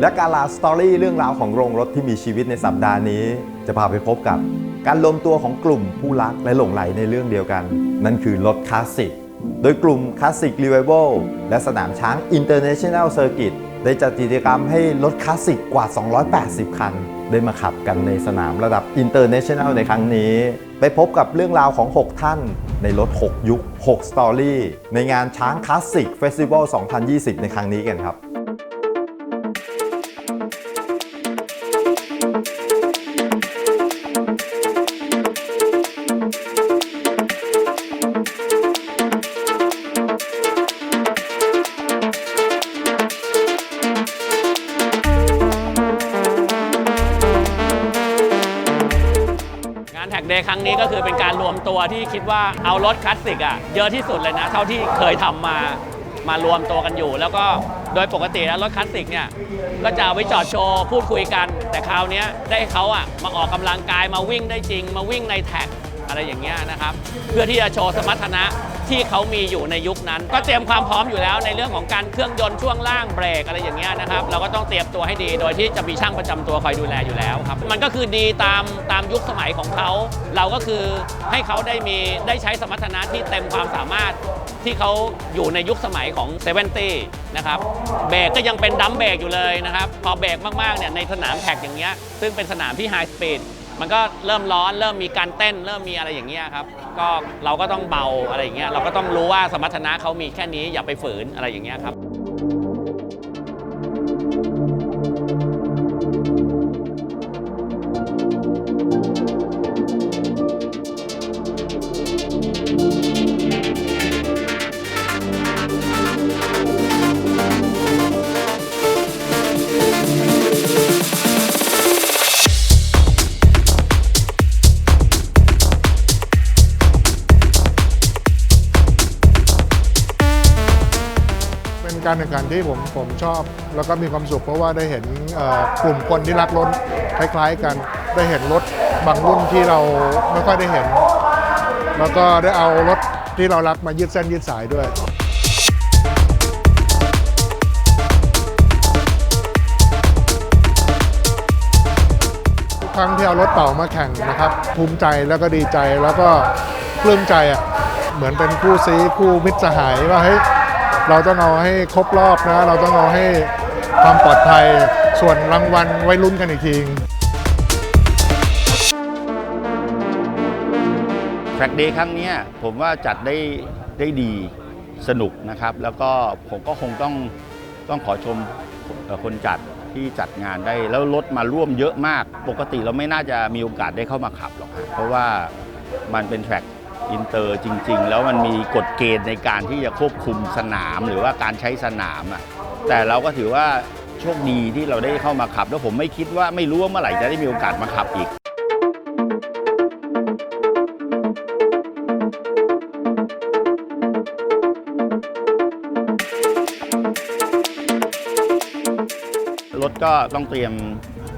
และการลาสตอรี่เรื่องราวของโรงรถที่มีชีวิตในสัปดาห์นี้ จะพาไปพบกับการรวมตัวของกลุ่มผู้รักและหลงไหลในเรื่องเดียวกัน นั่นคือรถคลาสสิก โดยกลุ่ม Classic Revival และสนามช้าง International Circuit ได้จัดกิจกรรมให้รถคลาสสิกกว่า 280 คัน ได้มาขับกันในสนามระดับ International ในครั้งนี้ ไปพบกับเรื่องราวของ 6 ท่าน ในรถ 6 ยุค 6 สตอรี่ ในงานช้างคลาสสิกเฟสติวัล2020 ในครั้งนี้กันครับ ครั้งนี้ก็คือเป็นการรวมตัวที่คิดว่าเอารถคลาสสิกอะเยอะที่สุดเลยนะ เท่าที่เคยทำมามารวมตัวกันอยู่ แล้วก็โดยปกติแล้วรถคลาสสิกเนี่ยก็จะไว้จอดโชว์พูดคุยกัน แต่คราวนี้ได้เขาอะมาออกกำลังกายมาวิ่งได้จริง มาวิ่งในแท็กอะไรอย่างเงี้ยนะครับ เพื่อที่จะโชว์สมรรถนะ ที่เขามีอยู่ในยุคนั้น ก็เตรียมความพร้อมอยู่แล้วในเรื่องของการเครื่องยนต์ช่วงล่างเบรกอะไรอย่างเงี้ยนะครับเราก็ต้องเตรียมตัวให้ดี โดยที่จะมีช่างประจำตัวคอยดูแลอยู่แล้วครับมันก็คือดีตามตามยุคสมัยของเขา เราก็คือให้เขาได้มีได้ใช้สมรรถนะที่เต็มความสามารถที่เขาอยู่ในยุคสมัยของเซเวนตี้นะครับเบรกก็ยังเป็นดัมเบรกอยู่เลยนะครับพอเบรกมากๆเนี่ยในสนามแท็กอย่างเงี้ยซึ่งเป็นสนามที่ไฮสปีด มันก็เริ่มร้อนเริ่มมีการเต้น เริ่มมีอะไรอย่างเงี้ยครับ ก็เราก็ต้องเบาอะไรอย่างเงี้ยเราก็ต้องรู้ว่าสมรรถนะเขามีแค่นี้อย่าไปฝืนอะไรอย่างเงี้ยครับ การแข่งขันที่ผมผมชอบ แล้วก็มีความสุขเพราะว่าได้เห็นกลุ่มคนที่รักรถคล้ายๆกัน ได้เห็นรถบางรุ่นที่เราไม่ค่อยได้เห็น แล้วก็ได้เอารถที่เรารักมายืดเส้นยืดสายด้วยทุกครั้งที่เอารถเต่ามาแข่งนะครับ ภูมิใจแล้วก็ดีใจแล้วก็ปลื้มใจอะเหมือนเป็นคู่ซีคู่มิตรสหายว่าเฮ้ย เราต้องเอาให้ครบรอบนะ เราต้องเอาให้ความปลอดภัย ส่วนรางวัลไว้ลุ้นกันอีกทีแทร็กเดย์ครั้งนี้ผมว่าจัดได้ได้ดีสนุกนะครับ แล้วก็ผมก็คงต้องต้องขอชมคนจัดที่จัดงานได้ แล้วรถมาร่วมเยอะมาก ปกติเราไม่น่าจะมีโอกาสได้เข้ามาขับหรอกเพราะว่ามันเป็นแทร็ก อินเตอร์จริง ๆ แล้วมันมีกฎเกณฑ์ในการที่จะควบคุมสนามหรือว่าการใช้สนามอะแต่เราก็ถือว่าโชคดีที่เราได้เข้ามาขับ แล้วผมไม่คิดว่าไม่รู้ว่าเมื่อไหร่จะได้มีโอกาสมาขับอีกรถก็ต้องเตรียม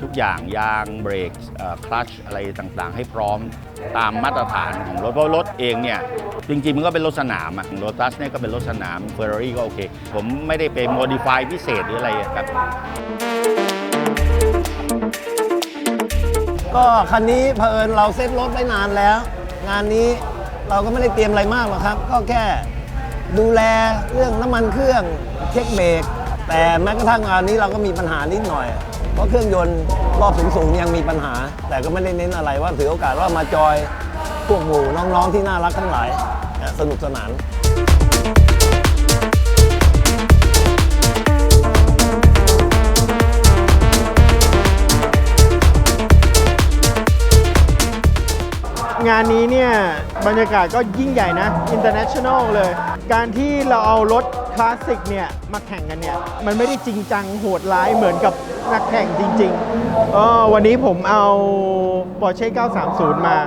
ทุกอย่างยางเบรกคลัชอะไรต่างๆ ให้พร้อมตามมาตรฐานของรถ เพราะรถเองเนี่ย จริงๆ มันก็เป็นรถสนามอะรถตัสเนี่ยก็เป็นรถสนามเฟอร์รารี่ก็โอเค ผมไม่ได้ไปโมดิฟายพิเศษหรืออะไรครับ ก็คันนี้เผอิญเราเซ็ตรถไว้นานแล้ว งานนี้เราก็ไม่ได้เตรียมอะไรมากหรอกครับ ก็แค่ดูแลเรื่องน้ำมันเครื่องเช็คเบรกแต่แม้กระทั่งงานนี้เราก็มีปัญหานิดหน่อย เพราะเครื่องยนต์รอบสูงๆยังมีปัญหา แต่ก็ไม่ได้เน้นอะไรว่าถือโอกาสว่ามาจอยพวกหมู่น้องๆที่น่ารักทั้งหลายสนุกสนานงานนี้เนี่ยบรรยากาศก็ยิ่งใหญ่นะ international เลย การที่เราเอารถ คลาสสิกเนี่ยมาแข่งกันเนี่ยมันไม่ได้จริงจังโหดร้ายเหมือนกับนักแข่งจริงๆเออวันนี้ผมเอา Porsche 930 มา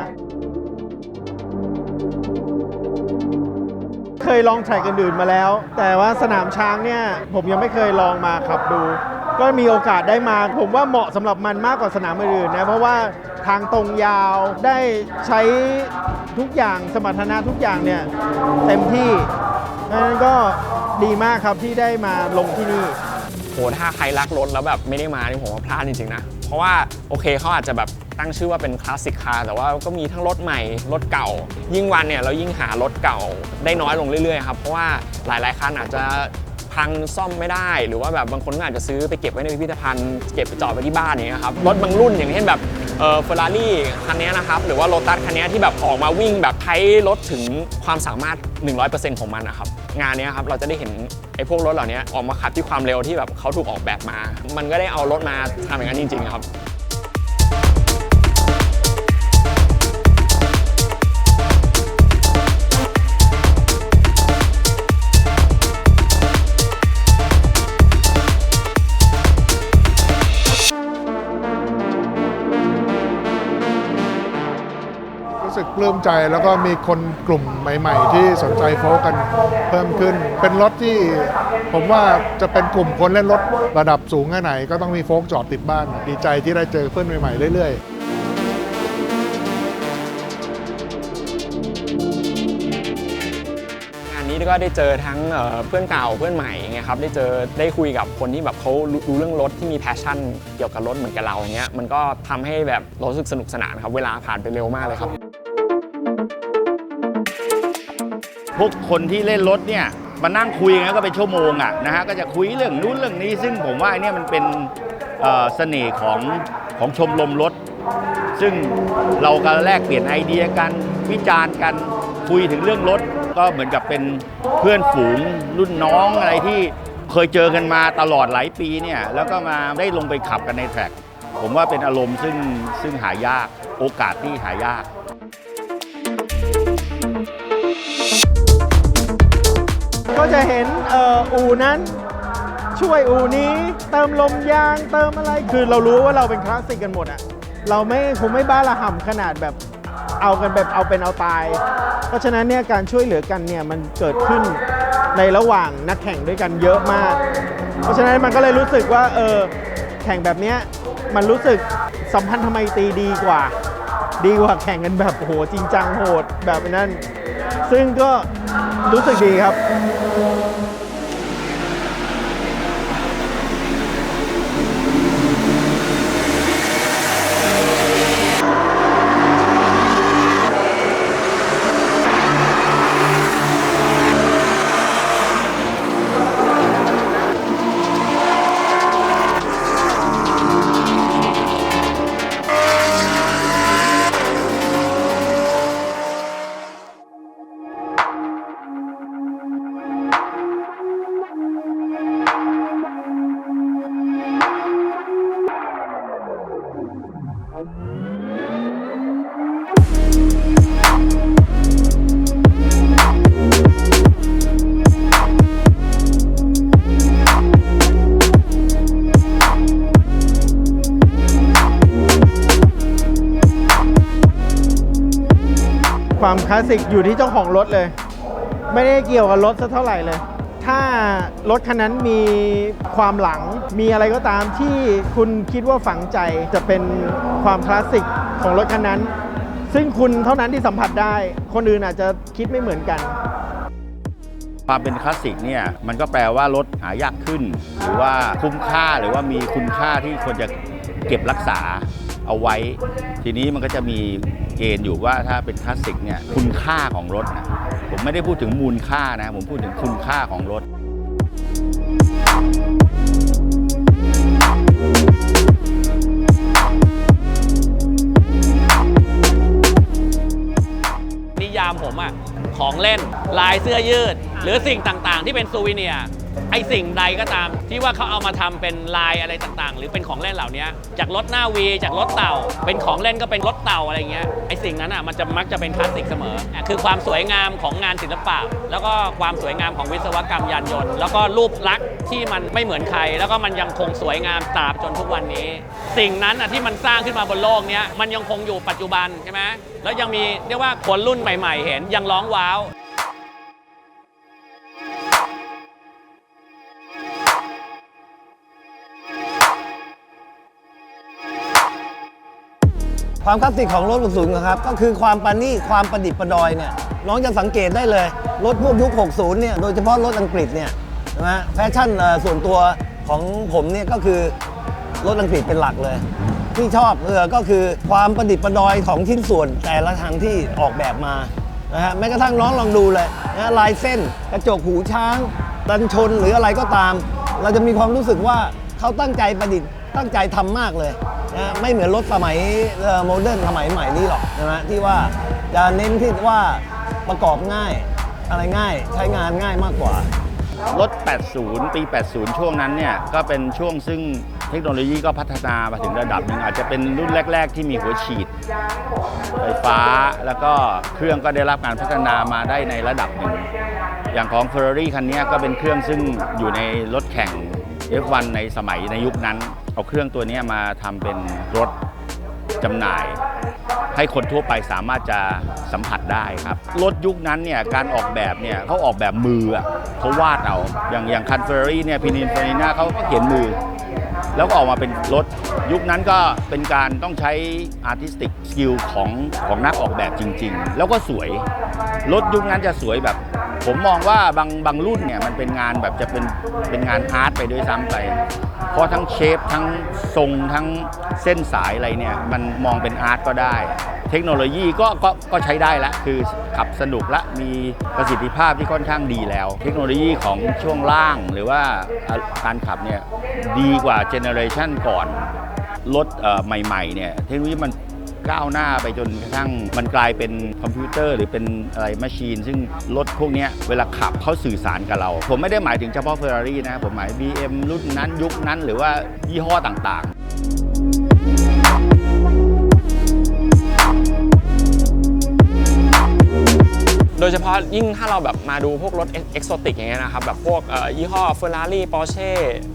เคยลองแทร็กอื่นๆมาแล้ว แต่ว่าสนามช้างเนี่ยผมยังไม่เคยลองมาขับดู ก็มีโอกาสได้มา ผมว่าเหมาะสำหรับมันมากกว่าสนามอื่นๆนะ เพราะว่าทางตรงยาวได้ใช้ทุกอย่างสมรรถนะทุกอย่างเนี่ยเต็มที่ดังนั้นก็ดีมากครับที่ได้มาลงที่นี่ โหถ้าใครรักรถแล้วแบบไม่ได้มานี่ผมว่าพลาดจริงๆนะ เพราะว่าโอเคเขาอาจจะแบบตั้งชื่อว่าเป็นคลาสสิกคาร์แต่ว่าก็มีทั้งรถใหม่รถเก่า ยิ่งวันเนี่ยเรายิ่งหารถเก่าได้น้อยลงเรื่อยๆครับ เพราะว่าหลายๆคันอาจจะ พังซ่อมไม่ได้ หรือว่าแบบบางคนก็อาจจะซื้อไปเก็บไว้ในพิพิธภัณฑ์เก็บไปจอดไว้ที่บ้านอย่างเงี้ยครับรถบางรุ่นอย่างเช่นแบบเอ่อเฟอร์รารี่คันนี้นะครับหรือว่าโ o ตัสคันนี้ที่แบบออกมาวิ่งแบบใช้รถถึงความสามารถ 100%ของมันนะครับงานนี้ครับเราจะได้เห็นไอ้พวกรถเหล่านี้ออกมาขับที่ความเร็วที่แบบเขาถูกออกแบบมา มันก็ได้เอารถมาทำอย่างนั้นจริงๆครับ ใจแล้วก็มีคนกลุ่มใหม่ ๆ ที่สนใจโฟล์กกันเพิ่มขึ้น เป็นรถที่ผมว่าจะเป็นกลุ่มคนเล่นรถระดับสูงแค่ไหน ก็ต้องมีโฟล์กจอดติดบ้าน ดีใจที่ได้เจอเพื่อนใหม่ ๆ เรื่อยๆงานนี้ก็ได้เจอทั้งเพื่อนเก่าเพื่อนใหม่ไงครับได้เจอได้คุยกับคนที่แบบเขารู้เรื่องรถที่มีแพชชั่นเกี่ยวกับรถเหมือนกับเราอย่างเงี้ยมันก็ทำให้แบบรู้สึกสนุกสนานครับเวลาผ่านไปเร็วมากเลยครับ พวกคนที่เล่นรถเนี่ยมานั่งคุยกันก็เป็นชั่วโมงอะนะฮะก็จะคุยเรื่องนู้นเรื่องนี้ ซึ่งผมว่าไอเนี่ยมันเป็นเอ่อเสน่ห์ของของชมรมรถ ซึ่งเราก็แลกเปลี่ยนไอเดียกันวิจารณ์กันคุยถึงเรื่องรถ ก็เหมือนกับเป็นเพื่อนฝูงรุ่นน้องอะไรที่เคยเจอกันมาตลอดหลายปีเนี่ยแล้วก็มาได้ลงไปขับกันในแทร็กผมว่าเป็นอารมณ์ซึ่งซึ่งหายากโอกาสที่หายาก จะเห็นเอออู่นั้น ช่วยอู่นี้เติมลมยางเติมอะไรคือเรารู้ว่าเราเป็นคลาสสิกกันหมดอะเราไม่คงไม่บ้าระห่ำขนาดแบบเอากันแบบเอาเป็นเอาตาย เพราะฉะนั้นเนี่ยการช่วยเหลือกันเนี่ยมันเกิดขึ้นในระหว่างนักแข่งด้วยกันเยอะมาก เพราะฉะนั้นมันก็เลยรู้สึกว่าเออแข่งแบบเนี้ยมันรู้สึกสัมพันธ์ทำไมตีดีกว่า ดีกว่าแข่งกันแบบโหจริงจังโหดแบบนั้น ซึ่งก็ รู้สึกดีครับ ลาสสิกอยู่ที่เจ้าของรถเลย ไม่ได้เกี่ยวกับรถสักเท่าไหร่เลย ถ้ารถคันนั้นมีความหลังมีอะไรก็ตามที่คุณคิดว่าฝังใจจะเป็นความคลาสสิกของรถคันนั้น ซึ่งคุณเท่านั้นที่สัมผัสได้ คนอื่นอาจจะคิดไม่เหมือนกันความเป็นคลาสสิกเนี่ยมันก็แปลว่ารถหายากขึ้น หรือว่าคุ้มค่าหรือว่ามีคุณค่าที่ควรจะเก็บรักษาเอาไว้ ทีนี้มันก็จะมี เกณฑ์อยู่ว่าถ้าเป็นคลาสสิกเนี่ยคุณค่าของรถนะผมไม่ได้พูดถึงมูลค่านะผมพูดถึงคุณค่าของรถนิยามผมอะของเล่นลายเสื้อยืด หรือสิ่งต่างๆ ที่เป็นซูวิเนียร์ ไอสิ่งใดก็ตาม ที่ว่าเขาเอามาทำเป็นลายอะไรต่างๆ หรือเป็นของเล่นเหล่านี้จากรถหน้าวีจากรถเต่า เป็นของเล่นก็เป็นรถเต่าอะไรเงี้ยไอสิ่งนั้นอะมันจะมักจะเป็นคลาสสิกเสมอ คือความสวยงามของงานศิลปะ แล้วก็ความสวยงามของวิศวกรรมยานยนต์ แล้วก็รูปลักษณ์ที่มันไม่เหมือนใคร แล้วก็มันยังคงสวยงามตราบจนทุกวันนี้ สิ่งนั้นอะที่มันสร้างขึ้นมาบนโลกเนี้ยมันยังคงอยู่ปัจจุบันใช่ไหมแล้วยังมีเรียกว่าคนรุ่นใหม่ ๆ เห็นยังร้องว้าว ความคลาสสิกของรถลูกสูงนะครับก็คือความปานี่ความประดิษฐ์ประดอยเนี่ยน้องจะสังเกตได้เลย รถพวกยุค 60 เนี่ยโดยเฉพาะรถอังกฤษเนี่ยนะฮะแฟชั่นส่วนตัวของผมเนี่ยก็คือรถอังกฤษเป็นหลักเลย ที่ชอบเออก็คือความประดิษฐ์ประดอยของชิ้นส่วนแต่ละทางที่ออกแบบมานะฮะแม้กระทั่งน้องลองดูเลยนะลายเส้นกระจกหูช้างดันชนหรืออะไรก็ตาม เราจะมีความรู้สึกว่าเขาตั้งใจประดิษฐ์ ตั้งใจทำมากเลยนะไม่เหมือนรถสมัยโมเดิร์นสมัยใหม่นี้หรอกนะฮะที่ว่าจะเน้นที่ว่าประกอบง่ายอะไรง่ายใช้งานง่ายมากกว่า รถ 80 ปี 80 ช่วงนั้นเนี่ย ก็เป็นช่วงซึ่งเทคโนโลยีก็พัฒนามาถึงระดับหนึ่งอาจจะเป็นรุ่นแรก ๆ ที่มีหัวฉีด ไฟฟ้าแล้วก็เครื่องก็ได้รับการพัฒนามาได้ในระดับหนึ่งอย่างของ Ferrari คันนี้ก็เป็นเครื่องซึ่งอยู่ในรถแข่ง F1 ในสมัยในยุคนั้น เอาเครื่องตัวนี้มาทำเป็นรถจำหน่าย ให้คนทั่วไปสามารถจะสัมผัสได้ครับ รถยุคนั้นเนี่ยการออกแบบเนี่ยเขาออกแบบมือเขาวาดเอาอย่างอย่างคันเฟอร์รี่เนี่ยพินินเฟอร์นีนาเขาก็เขียนมือ แล้วก็ออกมาเป็นรถ ยุคนั้นก็เป็นการต้องใช้ artistic skill ของของนักออกแบบจริง ๆ แล้วก็สวย รถยุคนั้นจะสวยแบบ ผมมองว่าบางบางรุ่นเนี่ยมันเป็นงานแบบจะเป็นเป็นงานอาร์ตไปด้วยซ้ำไป เพราะทั้งเชฟทั้งทรงทั้งเส้นสายอะไรเนี่ยมันมองเป็นอาร์ตก็ได้ เทคโนโลยีก็ก็ก็ใช้ได้ละคือขับสนุกละมีประสิทธิภาพที่ค่อนข้างดีแล้ว เทคโนโลยีของช่วงล่างหรือว่าการขับเนี่ยดีกว่าเจเนอเรชันก่อนรถใหม่ๆเนี่ยเทคโนโลยีมัน ก้าวหน้าไปจนกระทั่งมันกลายเป็นคอมพิวเตอร์ หรือเป็นอะไรมชชีน ซึ่งรถพวกนี้เวลาขับเขาสื่อสารกับเรา ผมไม่ได้หมายถึงเฉพาะ Ferrari นะ ผมหมาย BM รุ่นนั้นยุคนั้นหรือว่ายี่ห้อต่างๆโดยเฉพาะยิ่งถ้าเราแบบมาดูพวกรถเอ็กโซติกอย่างเงี้ยนะครับแบบพวกยี่ห้อ Ferrari Porsche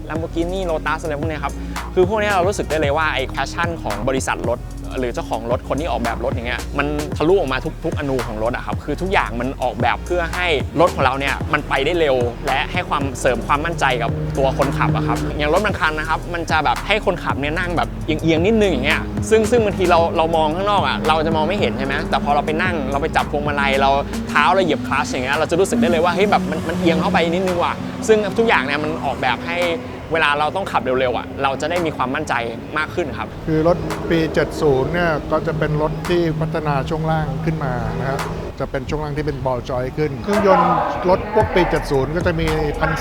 Lamborghini Lotus อะไรพวกนี้ครับ คือพวกนี้เรารู้สึกได้เลยว่าไอ้แพชชั่นของบริษัทรถ หรือเจ้าของรถคนที่ออกแบบรถอย่างเงี้ยมันทะลุออกมาทุกทุกอนูของรถอะครับคือทุกอย่างมันออกแบบเพื่อให้รถของเราเนี่ยมันไปได้เร็ว และให้ความเสริมความมั่นใจกับตัวคนขับอะครับอย่างรถบางคันนะครับมันจะแบบให้คนขับเนี่ยนั่งแบบเอียงๆนิดนึงอย่างเงี้ยซึ่งซึ่งบางทีเราเรามองข้างนอกอะเราจะมองไม่เห็นใช่ไหมแต่พอเราไปนั่งเราไปจับพวงมาลัยเราเท้าเราเหยียบคลัช์อย่างเงี้ยเราจะรู้สึกได้เลยว่าเฮ้ยแบบมันมันเอียงเข้าไปนิดนึงว่ะซึ่งทุกอย่างเนี่ยมันออกแบบให้ เวลาเราต้องขับเร็วๆอะเราจะได้มีความมั่นใจมากขึ้นครับ คือรถปี 70 เนี่ยก็จะเป็นรถที่พัฒนาช่วงล่างขึ้นมานะครับจะเป็นช่วงล่างที่เป็นบอลจอยขึ้น เครื่องยนต์รถพวกปี 70 ก็จะมี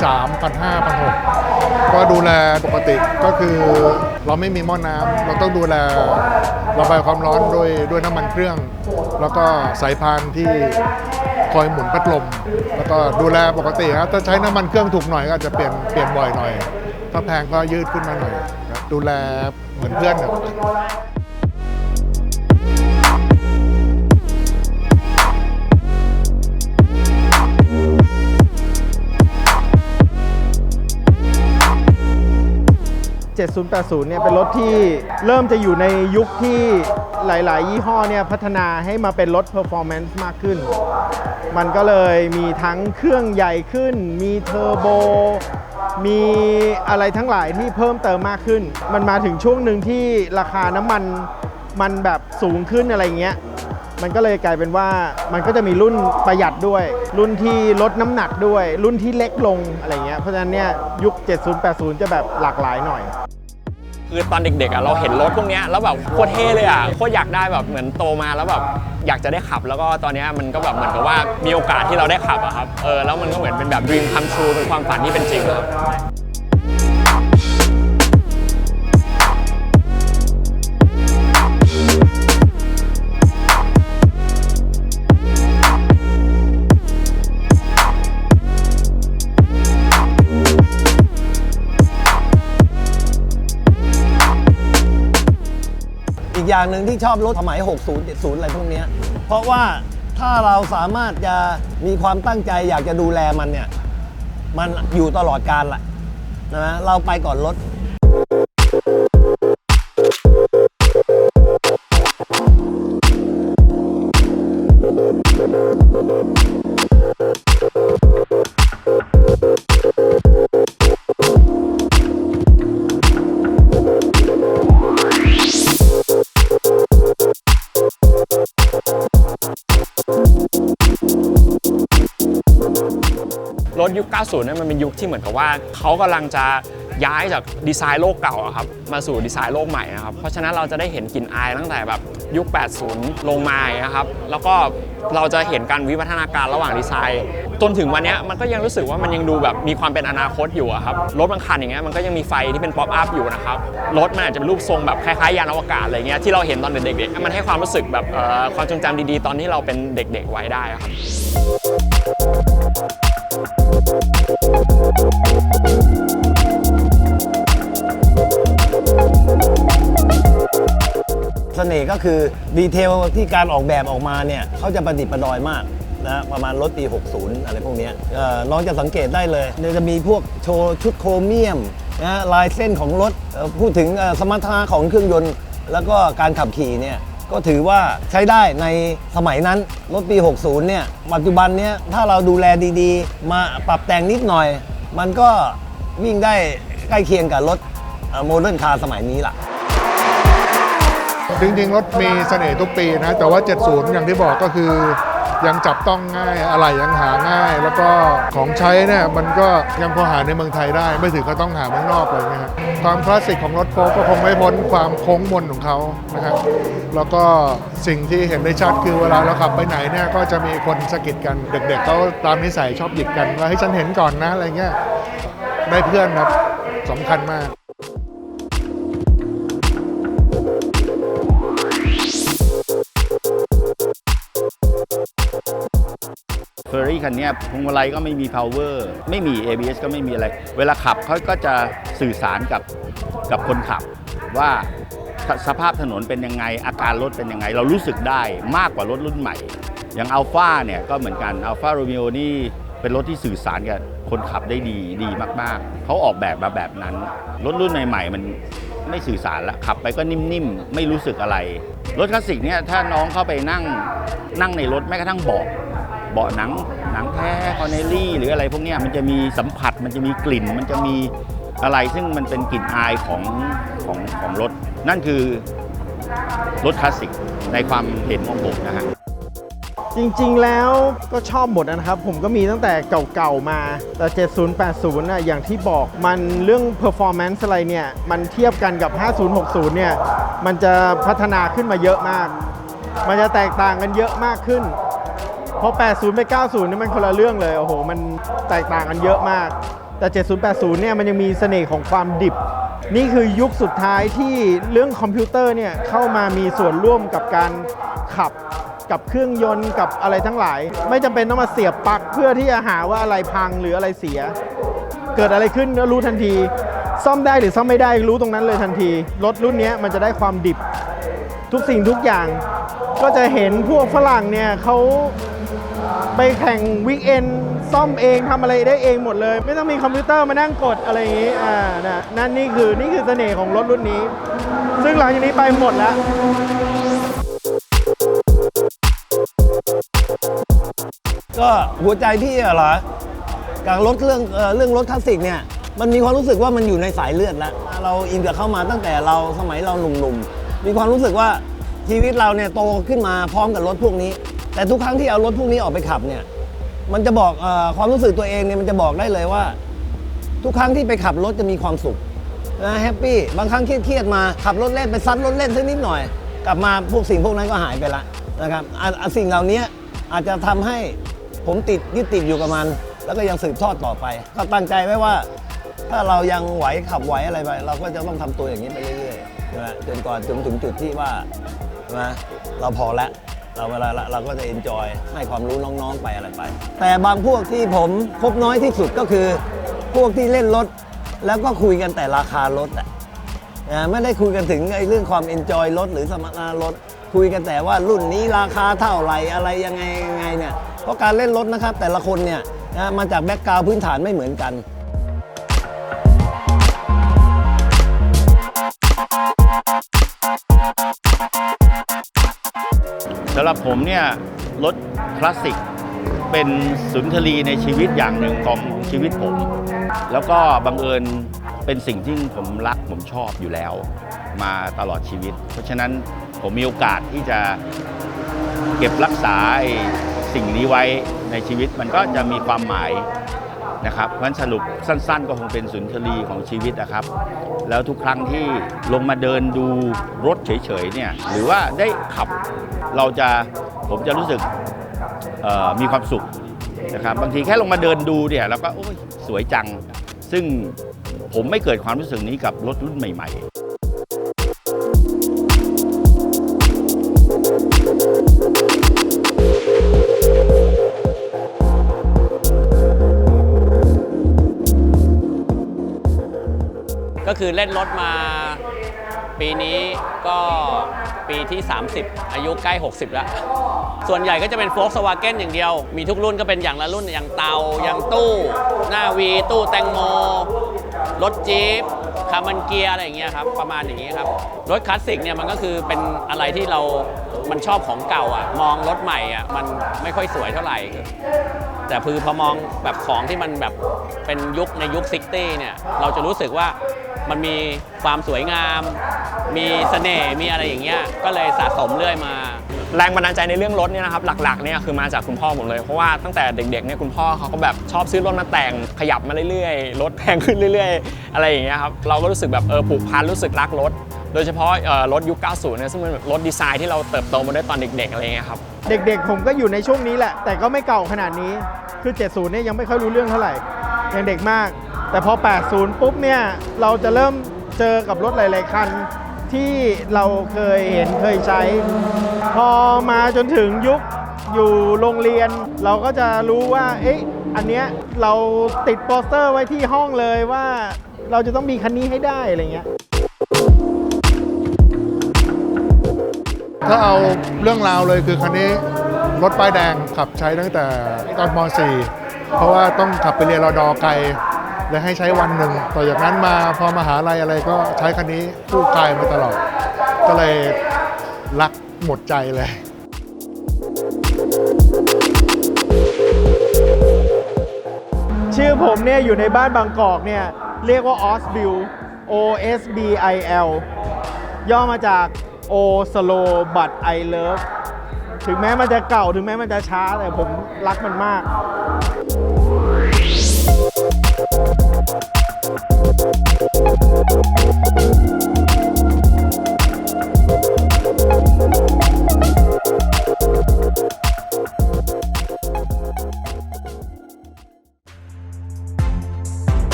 1,300 1,500 1,600 ก็ดูแลปกติก็คือเราไม่มีหม้อน้ำเราต้องดูแลระบายความร้อนด้วยด้วยน้ำมันเครื่อง แล้วก็สายพานที่คอยหมุนพัดลม แล้วก็ดูแลปกติครับถ้าใช้น้ำมันเครื่องถูกหน่อยก็อาจจะเปลี่ยนเปลี่ยนบ่อยหน่อย ถ้าแพงก็ยืดขึ้นมาหน่อยครับดูแลเหมือนเพื่อนครับ7080 เนี่ยเป็นรถที่เริ่มจะอยู่ในยุคที่หลาย ๆ ยี่ห้อเนี่ยพัฒนาให้มาเป็นรถ performance มากขึ้น มันก็เลยมีทั้งเครื่องใหญ่ขึ้น มีเทอร์โบ มีอะไรทั้งหลายที่เพิ่มเติมมากขึ้น มันมาถึงช่วงหนึ่งที่ราคาน้ำมันมันแบบสูงขึ้นอะไรเงี้ย มันก็เลยกลายเป็นว่ามันก็จะมีรุ่นประหยัดด้วย รุ่นที่ลดน้ำหนักด้วย รุ่นที่เล็กลงอะไรเงี้ย เพราะฉะนั้นเนี่ยยุค 7080 จะแบบหลากหลายหน่อย คือตอนเด็กๆอะเราเห็นรถพวกเนี้ยแล้วแบบโคตรเท่เลยอะโคตรอยากได้แบบเหมือนโตมาแล้วแบบอยากจะได้ขับ แล้วก็ตอนเนี้ยมันก็แบบเหมือนกับว่ามีโอกาสที่เราได้ขับอะครับเออแล้วมันก็เหมือนเป็นแบบ dream come true เป็นความฝันที่เป็นจริงครับ อีกอย่างหนึ่งที่ชอบรถสมัย 60 70 อะไรพวกนี้เพราะว่าถ้าเราสามารถจะมีความตั้งใจอยากจะดูแลมันเนี่ย มันอยู่ตลอดกาลแหละนะเราไปก่อนรถ ยุค 90เนี่ยมันเป็นยุคที่เหมือนกับว่าเขากำลังจะย้ายจากดีไซน์โลกเก่าครับมาสู่ดีไซน์โลกใหม่นะครับเพราะฉะนั้นเราจะได้เห็นกลิ่นอายตั้งแต่แบบยุค 80 ลงมาอย่างครับแล้วก็เราจะเห็นการวิวัฒนาการระหว่างดีไซน์ จนถึงวันนี้มันก็ยังรู้สึกว่ามันยังดูแบบมีความเป็นอนาคตอยู่ครับรถบางคันอย่างเงี้ยมันก็ยังมีไฟที่เป็นป๊อปอัพอยู่นะครับรถมันอาจจะเป็นรูปทรงแบบคล้ายๆยานอวกาศอะไรเงี้ยที่เราเห็นตอนเด็กๆมันให้ความรู้สึกแบบความทรงจำดีๆ ตอนที่เราเป็นเด็กๆไว้ได้ครับ เสน่ห์ก็คือดีเทลที่การออกแบบออกมาเนี่ยเขาจะประดิษฐ์ประดอยมากนะประมาณรถปี 60 อะไรพวกนี้น้องจะสังเกตได้เลยจะมีพวกโชว์ชุดโครเมียมนะลายเส้นของรถพูดถึงสมรรถนะของเครื่องยนต์ แล้วก็การขับขี่เนี่ย ก็ถือว่าใช้ได้ในสมัยนั้น รถปี 60 เนี่ย ปัจจุบันเนี่ยถ้าเราดูแลดีๆ มาปรับแต่งนิดหน่อย มันก็วิ่งได้ใกล้เคียงกับรถโมเดิร์นคาร์สมัยนี้ล่ะจริงๆ รถมีเสน่ห์ทุกปีนะ แต่ว่า 70 อย่างที่บอกก็คือ ยังจับต้องง่ายอะไรยังหาง่าย แล้วก็ของใช้เนี่ยมันก็ยังพอหาในเมืองไทยได้ ไม่ถึงก็ต้องหาเมืองนอกเลยนะฮะความคลาสสิกของรถโฟล์ก็คงไม่พ้นความโค้งมนของเขานะครับแล้วก็สิ่งที่เห็นได้ชัดคือเวลาเราขับไปไหนเนี่ยก็จะมีคนสะกิดกันเด็กๆเขาตามนิสัยชอบหยิบกันว่าให้ฉันเห็นก่อนนะอะไรเงี้ยได้เพื่อนครับสำคัญมาก เฟอร์รี่คันนี้พวงมาลัยก็ไม่มี power ไม่มี ABS ก็ไม่มีอะไร เวลาขับเขาก็จะสื่อสารกับกับคนขับ ว่าสสภาพถนนเป็นยังไง อาการรถเป็นยังไง เรารู้สึกได้มากกว่ารถรุ่นใหม่ อย่างอัลฟาเนี่ยก็เหมือนกันอัลฟาโรมิโอนี่เป็นรถที่สื่อสารกับคนขับได้ดีดีมากๆ เขาออกแบบมาแบบนั้น รถรุ่นใหม่ๆ มันไม่สื่อสารละขับไปก็นิ่มๆ ไม่รู้สึกอะไร รถคลาสสิกเนี่ยถ้าน้องเข้าไปนั่งนั่งในรถแม้กระทั่งเบาะ เบาะหนังหนังแท้คอนเนลลี่หรืออะไรพวกนี้มันจะมีสัมผัสมันจะมีกลิ่น มันจะมีอะไรซึ่งมันเป็นกลิ่นอายของของของรถ นั่นคือรถคลาสสิกในความเห็นของผมนะฮะจริงๆแล้วก็ชอบหมดนะครับ ผมก็มีตั้งแต่เก่าๆมา แต่ 70 80น่ะอย่างที่บอกมันเรื่อง performance อะไรเนี่ย มันเทียบกันกับ 50 60 เนี่ย มันจะพัฒนาขึ้นมาเยอะมาก มันจะแตกต่างกันเยอะมากขึ้น พราะ80 ไป 90 นี่มันคนละเรื่องเลย โอ้โห มันแตกต่างกันเยอะมาก แต่ 70 80 เนี่ยมันยังมีเสน่ห์ของความดิบ นี่คือยุคสุดท้ายที่เรื่องคอมพิวเตอร์เนี่ยเข้ามามีส่วนร่วมกับการขับกับเครื่องยนต์กับอะไรทั้งหลาย ไม่จำเป็นต้องมาเสียบปลั๊กเพื่อที่จะหาว่าอะไรพังหรืออะไรเสีย เกิดอะไรขึ้นก็รู้ทันที ซ่อมได้หรือซ่อมไม่ได้รู้ตรงนั้นเลยทันที รถรุ่นนี้มันจะได้ความดิบ ทุกสิ่งทุกอย่าง ก็จะเห็นพวกฝรั่งเนี่ยเขา ไปแข่งวิกเอนซ่อมเองทำอะไรได้เองหมดเลย ไม่ต้องมีคอมพิวเตอร์มานั่งกดอะไรอย่างนี้อ่านะนั่นนี่คือนี่คือเสน่ห์ของรถรุ่นนี้ ซึ่งหลังจากนี้ไปหมดแล้วก็หัวใจพี่อะเหรอกับรถเรื่องเอ่อเรื่องรถคลาสสิกเนี่ย มันมีความรู้สึกว่ามันอยู่ในสายเลือดแล้ว เราอินกับเข้ามาตั้งแต่เราสมัยเราหนุ่มๆ มีความรู้สึกว่าชีวิตเราเนี่ยโตขึ้นมาพร้อมกับรถพวกนี้ แต่ทุกครั้งที่เอารถพวกนี้ออกไปขับเนี่ย มันจะบอกอความรู้สึกตัวเองเนี่ยมันจะบอกได้เลยว่า ทุกครั้งที่ไปขับรถจะมีความสุขนะแฮปปี้บางครั้งเครียดๆมาขับรถเล่นไปซัดรถเล่นสักนิดหน่อย กลับมาพวกสิ่งพวกนั้นก็หายไปละนะครับอะอะสิ่งเหล่านี้อาจจะทำให้ผมติดยึดติดอยู่กับมัน แล้วก็ยังสืบทอดต่อไป ก็ตั้งใจไว้ว่า ถ้าเรายังไหวขับไหวอะไรไป เราก็จะต้องทำตัวอย่างนี้ไปเรื่อยๆใช่ไหมจนก่อนจนถึงจุดที่ว่าใช่ไหมเราพอแล้ว เราเวลาเราก็จะเอนจอยให้ความรู้น้องๆไปอะไรไป แต่บางพวกที่ผมพบน้อยที่สุดก็คือ พวกที่เล่นรถ แล้วก็คุยกันแต่ราคารถอะนะไม่ได้คุยกันถึงไอ้เรื่องความเอนจอยรถหรือสมรรถนะรถ คุยกันแต่ว่ารุ่นนี้ราคาเท่าไหร่อะไรยังไงยังไงเนี่ยเพราะการเล่นรถนะครับแต่ละคนเนี่ยมาจากแบ็กกราวพื้นฐานไม่เหมือนกันำหรับผมเนี่ยรถคลาสสิกเป็นสุนทรีในชีวิตอย่างหนึ่งของชีวิตผม แล้วก็บังเอิญเป็นสิ่งที่ผมรักผมชอบอยู่แล้ว มาตลอดชีวิต เพราะฉะนั้นผมมีโอกาสที่จะเก็บรักษาสิ่งนี้ไว้ในชีวิตมันก็จะมีความหมาย นะครับเพราะฉะนั้นสรุปสั้น ๆ ก็คงเป็นสุนทรีของชีวิตนะครับ แล้วทุกครั้งที่ลงมาเดินดูรถเฉยๆเนี่ยหรือว่าได้ขับเราจะผมจะรู้สึกมีความสุขนะครับบางทีแค่ลงมาเดินดูเนี่ยเราก็โอ้ยสวยจัง ซึ่งผมไม่เกิดความรู้สึกนี้กับรถรุ่นใหม่ ๆ ก็คือเล่นรถมา ปีนี้ก็ปีที่ 30 อายุใกล้ 60 แล้ว ส่วนใหญ่ก็จะเป็นโฟล์ s วาเกนอย่างเดียว มีทุกรุ่นก็เป็นอย่างละรุ่นอย่างเตา อย่างตู้ หน้าวี ตู้แตงโม รถจี๊ปคาร์มันเกียร์อะไรอย่างเงี้ยครับ ประมาณอย่างนี้ครับ รถคลาสสิกเนี่ยมันก็คือเป็นอะไรที่เรา มันชอบของเก่าอะ มองรถใหม่อะ มันไม่ค่อยสวยเท่าไหร่ แต่คือพอมองแบบของที่มันแบบเป็นยุคในยุคซิตี้เนี่ย เราจะรู้สึกว่า มันมีความสวยงาม มีเสน่ห์มีอะไรอย่างเงี้ยก็เลยสะสมเรื่อยมาแรงบันดาลใจในเรื่องรถเนี่ยนะครับหลักๆเนี่ยคือมาจากคุณพ่อผมเลย เพราะว่าตั้งแต่เด็กๆเนี่ยคุณพ่อเขาก็แบบชอบซื้อรถมาแต่งขยับมาเรื่อยๆ รถแพงขึ้นเรื่อย ๆ อะไรอย่างเงี้ยครับเราก็รู้สึกแบบเออผูกพันรู้สึกรักรถ โดยเฉพาะรถยุค 90 เนี่ยซึ่งเป็นแบบรถดีไซน์ที่เราเติบโตมาด้วยตอนเด็กๆอะไรเงี้ยครับ เด็กๆ ผมก็อยู่ในช่วงนี้แหละ แต่ก็ไม่เก่าขนาดนี้ คือ 70 เนี่ยยังไม่ค่อยรู้เรื่องเท่าไหร่ ยังเด็กมาก แต่พอ 80 ปุ๊บเนี่ย เราจะเริ่มเจอกับรถหลายๆคัน ที่เราเคยเห็นเคยใช้ พอมาจนถึงยุคอยู่โรงเรียน เราก็จะรู้ว่า เอ๊ะ อันเนี้ยเราติดโปสเตอร์ไว้ที่ห้องเลยว่า เราจะต้องมีคันนี้ให้ได้อะไรเงี้ย ถ้าเอาเรื่องราวเลยคือคันนี้รถป้ายแดงขับใช้ตั้งแต่ตอนม .4 เพราะว่าต้องขับไปเรียนรอดอไกลเลยให้ใช้วันหนึ่งต่อจากนั้นมาพอมหาลัยอะไรก็ใช้คันนี้คู่กายมาตลอด ก็เลยรักหมดใจเลยชื่อผมเนี่ยอยู่ในบ้านบางกอกเนี่ย เรียกว่า o s b i l O S B I L ย่อมาจาก โอสโลบัตไอเลิฟถึงแม้มันจะเก่าถึงแม้มันจะช้าแต่ผมรักมันมาก